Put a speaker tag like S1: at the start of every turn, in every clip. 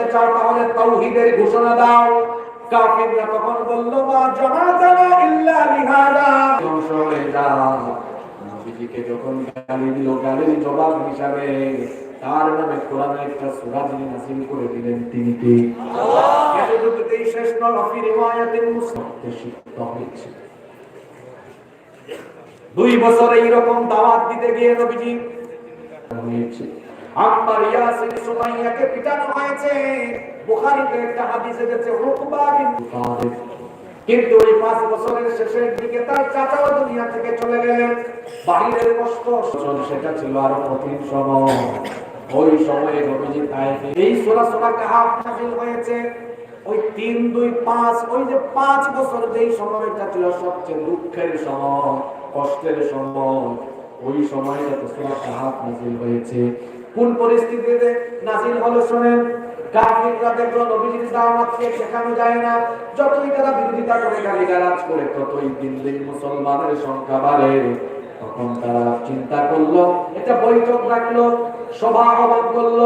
S1: করতে চাও তাহলে তাওহীদের ঘোষণা দাও। কাফিররা তখন বলল মা জামাতানা ইল্লা লিহাদা। ধ্বংস হয়ে যাও। নবীজিকে যখন গালি দিল গালির জবাব হিসাবে তার নামে কোরআনের একটা সূরা যিনি নাযিল করে দিলেন তিনি কে? আল্লাহ এতটুকুতেই শেষ নয় ফি রিওয়ায়াতিন মুসলিম। শিক্ষিত হয়েছে দুই বছর এইরকম দাওয়াত দিতে গিয়ে নবীজি হয়েছে আম্মার ইয়াসিন সুমাইয়াকে পিটানো হয়েছে। বুখারীতে একটা হাদিসে আছে উকবা বিন কিন্তু ওই পাঁচ বছরের শেষের দিকে তার চাচাও দুনিয়া থেকে চলে গেলেন। বাহিরের কষ্ট সেটা ছিল কঠিন সময়। ওই সময়ে তাইফে এই সূরা সূরা কাহাফ নাযিল হয়েছে। ওই তিন, দুই, পাঁচ, ওই যে পাঁচ বছর যেই সময়টা ছিল সবচেয়ে দুঃখের সময়, কষ্টের সময়, ওই সময়টাতে সূরা কাহাফ নাযিল হয়েছে। কোন পরিস্থিতিতে নাযিল হলো শুনেন? কাফিররা দেখল শেখানো যায় না। যতই তারা বিরোধিতা করে করে, ততই দিন দিন মুসলমানের সংখ্যা বাড়ে। তখন তারা চিন্তা করল, একটা বৈঠক সভা আহ্বান করল।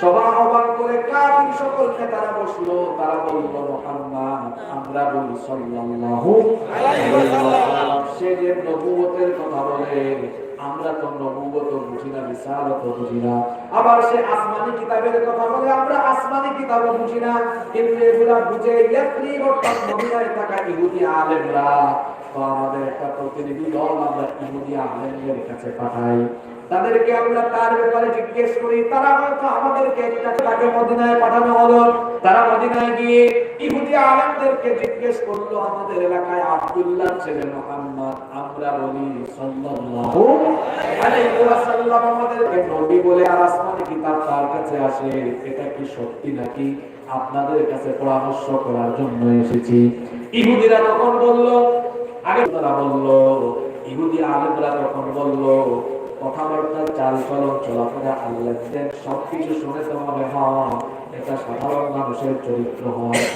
S1: সভা আহ্বান করে কাফির সকলকে তারা বসল। তারা বলল, মুহাম্মদ, আমরা বলি সাল্লাল্লাহু আলাইহি ওয়াসাল্লাম। যে নবুয়তের কথা বলে আমরা তো নবুয়ত বুঝি না, রিসালত বুঝি না। আবার সে আসমানি কিতাবের কথা বলে, আমরা আসমানি কিতাবও বুঝি না। কিন্তু বুঝে থাকা ইহুদি আলেমরা আমাদের একটা প্রতিনিধি দল আমরা ইহুদি কাছে পাঠাই। তাদেরকে আমরা তার ব্যাপারে জিজ্ঞেস করি, তারা হয়তো আমাদেরকে তাকে মদিনায় পাঠানো হলো। তারা মদিনায় গিয়ে ইহুদি জিজ্ঞেস করল, আমাদের এলাকায় আব্দুল্লাহ ছেলে মোহাম্মদ আমরা বলি সাল্লাল্লাহু আলাইহি ওয়াসাল্লাম। আমাদেরকে নবী বলে আর আসমানি কিতাব তার কাছে আসে? এটা কি সত্যি নাকি আপনাদের কাছে পরামর্শ করার জন্য এসেছি? ইহুদিরা তখন বলল আগে তারা বলল, ইহুদি আলেমরা তখন বলল, কথাবার্তা চাল চলন চলাফেরা, আল্লাহ সবকিছু শুনে তো মনে হয় এটা সাধারণ মানুষের চরিত্র কথা।